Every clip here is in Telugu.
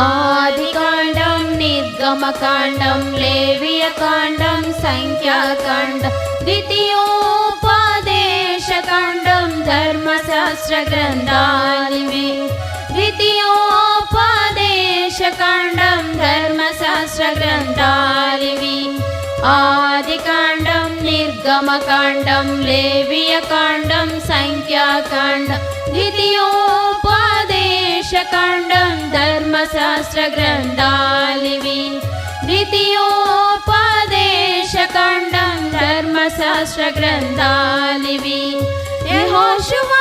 ఆదికాండం నిర్గమకాండం లేవియకాండం సంఖ్యాకాండం ద్వితీయోపదేశకాండం ధర్మశాస్త్ర గ్రంథాలివి ద్వితీయోపదేశకాండం ధర్మశాస్త్ర గ్రంథాలివి ఆదికాండం నిర్గమకాండం లేవియకాండం సంఖ్యాకాండం ద్వితీయోపదేశకాండం शास्त्र द्वितीयोपदेशकाण्डं धर्मशास्त्रग्रन्थालिवि यहोशुवा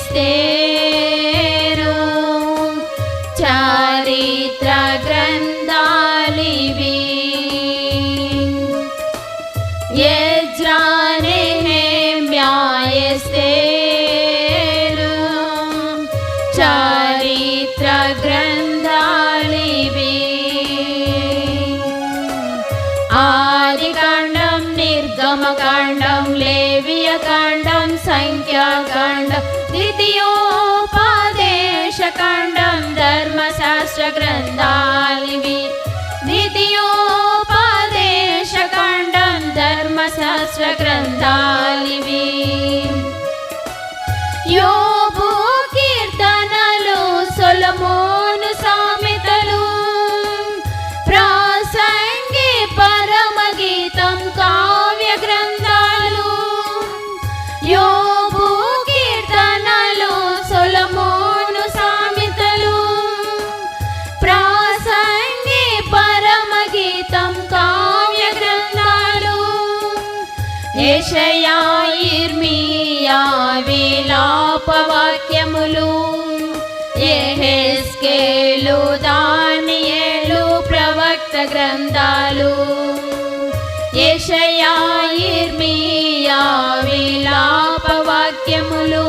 ఎస్తేరు చారిత్ర గ్రంథాలివి ఎజ్రా నెహెమ్యా చారిత్ర గ్రంథాలివి ఆదికాండం నిర్గమకాండం లేవియకాండం సంఖ్యాకాండం द्वितीयोपादेशकाण्डं धर्मशास्त्रग्रन्थालिभि విలాపవాక్యములు ఎహెస్కేలు దానియేలు ప్రవక్త గ్రంథాలు. ఏషయా ఇర్మియా విలాపవాక్యములు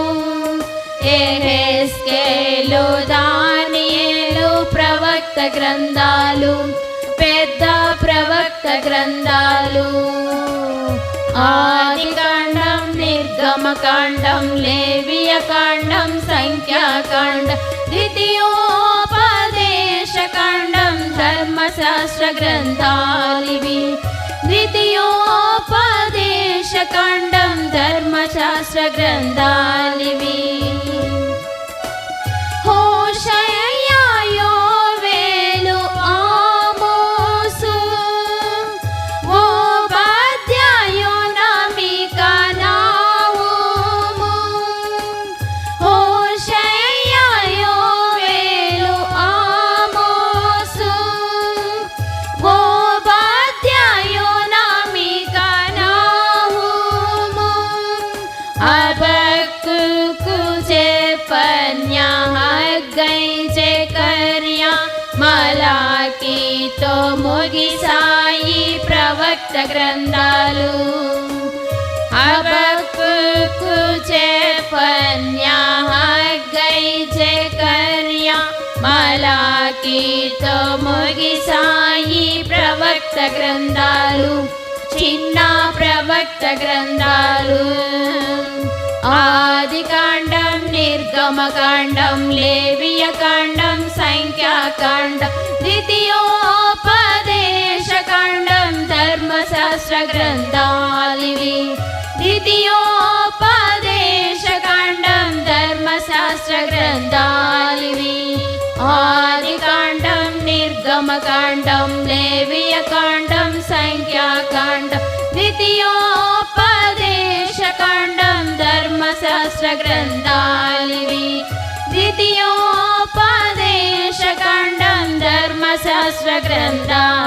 ఎహెస్కేలు దానియేలు ప్రవక్త గ్రంథాలు. పెద్ద ప్రవక్త గ్రంథాలు. आदिकाण्डं निर्गमकाण्डं लेव्यकाण्डं सङ्ख्याकाण्ड द्वितीयोपदेशकाण्डं धर्मशास्त्रग्रन्थालिवि द्वितीयोपदेशकाण्डं धर्मशास्त्रग्रन्थालिवि गै चे कर्या मला की तुी प्रवक्ता ग्रन्थलु। अन्या ग्याला की साई प्रवक्त ग्रन्थालु। चिन्ना प्रवक्त ग्रन्थलु। आदिकाण्डा సంఖ్యాకాండం ద్వితీయోపదేశకాండం ధర్మశాస్త్ర గ్రంథాలివి ద్వితీయోపదేశకాండం ధర్మశాస్త్ర గ్రంథాలివి ఆదికాండం నిర్గమకాండం లేవియకాండం సంఖ్యాకాండం ద్వితీయోపదేశకాండం ग्रन्थालिवि द्वितीयोपदेशकाण्डं खण्डं